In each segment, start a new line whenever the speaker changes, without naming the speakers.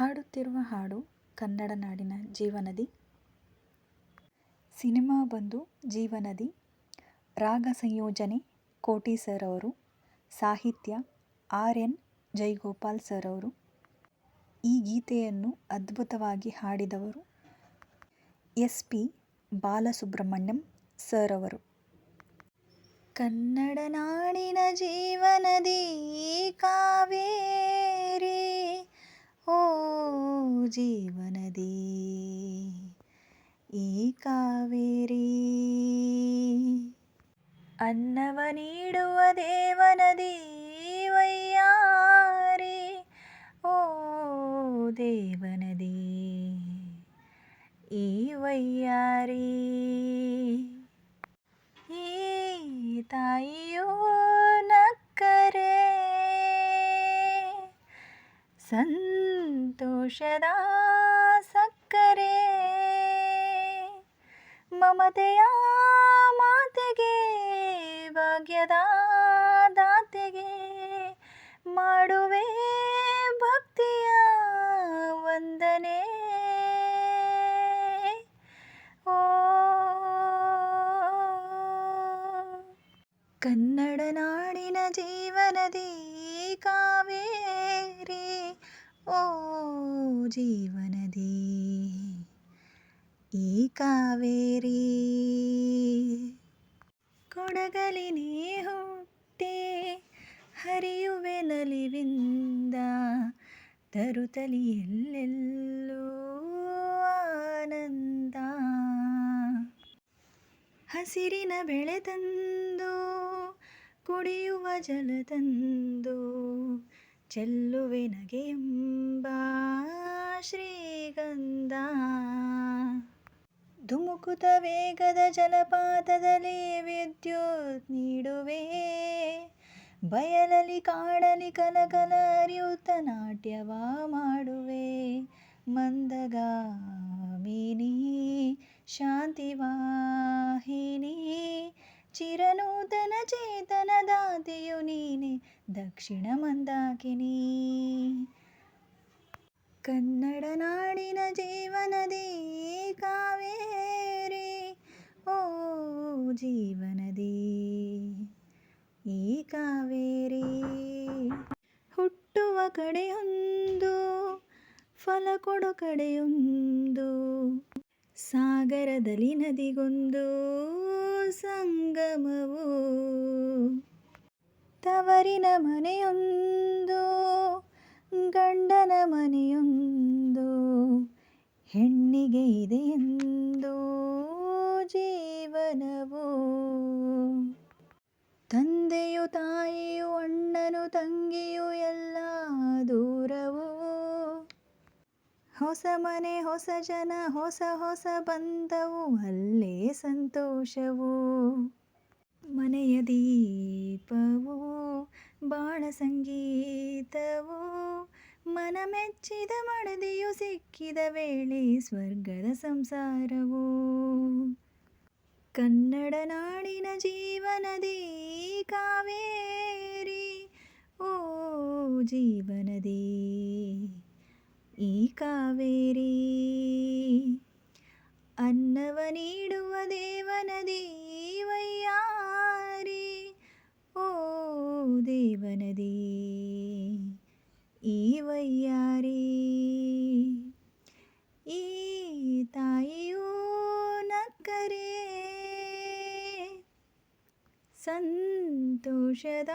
ಹಾಡುತ್ತಿರುವ ಹಾಡು ಕನ್ನಡ ನಾಡಿನ ಜೀವನದಿ. ಸಿನಿಮಾ ಬಂದು ಜೀವನದಿ. ರಾಗ ಸಂಯೋಜನೆ ಕೋಟಿ ಸರ್ ಅವರು. ಸಾಹಿತ್ಯ ಆರ್ ಎನ್ ಜೈಗೋಪಾಲ್ ಸರ್ ಅವರು. ಈ ಗೀತೆಯನ್ನು ಅದ್ಭುತವಾಗಿ ಹಾಡಿದವರು ಎಸ್ ಪಿ ಬಾಲಸುಬ್ರಹ್ಮಣ್ಯಂ ಸರ್ ಅವರು. ಕನ್ನಡ ನಾಡಿನ ಜೀವನದಿ ಕಾವೇರಿ ಓ ಜೀವನದಿ ಈ ಕಾವೇರಿ ಅನ್ನವ ನೀಡುವ ದೇವನದಿ ವಯ್ಯಾರಿ ಓ ದೇವನದಿ ಈ ವಯ್ಯಾರಿ ಈ ತಾಯಿಯೋ ನಕ್ಕರೆ ಸಂತೋಷದ ಸಕ್ಕರೆ. ಮಮತೆಯ ಮಾತೆಗೆ ಭಾಗ್ಯದ ದಾತೆಗೆ ಮಾಡುವೆ ಭಕ್ತಿಯ ವಂದನೆ. ಕನ್ನಡ ನಾಡಿನ ಜೀವನದಿ ಕಾವೇರಿ ಓ ಜೀವನದಿ, ಈ ಕಾವೇರಿ. ಕೊಡಗಲಿನೇ ಹುಟ್ಟೆ ಹರಿಯುವೆ ನಲಿವಿಂದ, ತರುತಲಿ ಎಲ್ಲೆಲ್ಲೂ ಆನಂದ. ಹಸಿರಿನ ಬೆಳೆ ತಂದು, ಕುಡಿಯುವ ಜಲ ತಂದು ಚೆಲ್ಲುವೆ ನಗೆಯೆಂಬ ಶ್ರೀಗಂಧ. ಧುಮುಕುತ ವೇಗದ ಜಲಪಾತದಲ್ಲಿ ವಿದ್ಯುತ್ ನೀಡುವೆ. ಬಯಲಲ್ಲಿ ಕಾಡಲಿ ಕಲಕಲ ಅರಿಯುತ್ತ ನಾಟ್ಯವ ಮಾಡುವೆ. ಮಂದಗಾಮಿನಿ ಶಾಂತಿವಾಹಿನಿ ಚಿರನೂತನ ಚೇತನ ದಾತೆಯು ನೀನೆ, ದಕ್ಷಿಣ ಮಂದಾಕಿನಿ. ಕನ್ನಡ ನಾಡಿನ ಜೀವನದಿ ಕಾವೇರಿ, ಓ ಜೀವನದಿ ಈ ಕಾವೇರಿ. ಹುಟ್ಟುವ ಕಡೆಯೊಂದು, ಫಲ ಕೊಡು ಕಡೆಯೊಂದು, ಸಾಗರದಲ್ಲಿ ನದಿಗೊಂದು ಸಂಗಮವು ತವರಿನ ಮನೆಯೊಂದು ಗಂಡನ ಮನೆಯೊಂದು ಹೆಣ್ಣಿಗೆ ಇದೆ ಎಂದು ಜೀವನವು ಹೊಸ ಮನೆ, ಹೊಸ ಜನ, ಹೊಸ ಹೊಸ ಬಂದವು ಅಲ್ಲೇ ಸಂತೋಷವು. ಮನೆಯ ದೀಪವು ಬಾಳ ಸಂಗೀತವು, ಮನ ಮೆಚ್ಚಿದ ಮಡದಿಯು ಸಿಕ್ಕಿದ ವೇಳೆ ಸ್ವರ್ಗದ ಸಂಸಾರವು. ಕನ್ನಡ ನಾಡಿನ ಜೀವನದಿ ಕಾವೇರಿ, ಓ ಜೀವನದಿ ಈ ಕಾವೇರಿ ಅನ್ನವ ನೀಡುವ ದೇವನದಿ ವಯ್ಯಾರಿ ಓ ದೇವನದಿ ಈ ವಯ್ಯಾರಿ. ಈ ತಾಯಿಯೂ ನಕ್ಕರೆ. ಸಂತೋಷದ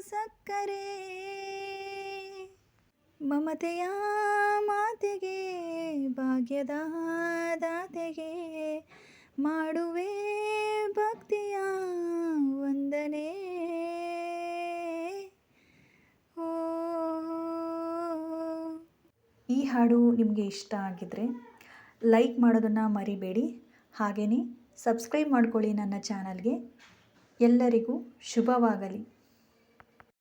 ಸಕ್ಕರೆ. ಮಮತೆಯ ಮಾತೆಗೆ ಭಾಗ್ಯದ ದಾತೆಗೆ ಮಾಡುವೆ ಭಕ್ತಿಯ ವಂದನೆ. ಓ, ಈ ಹಾಡು ನಿಮಗೆ ಇಷ್ಟ ಆಗಿದ್ರೆ ಲೈಕ್ ಮಾಡೋದನ್ನು ಮರಿಬೇಡಿ. ಹಾಗೆಯೇ ಸಬ್ಸ್ಕ್ರೈಬ್ ಮಾಡ್ಕೊಳ್ಳಿ ನನ್ನ ಚಾನಲ್ಗೆ. ಎಲ್ಲರಿಗೂ ಶುಭವಾಗಲಿ.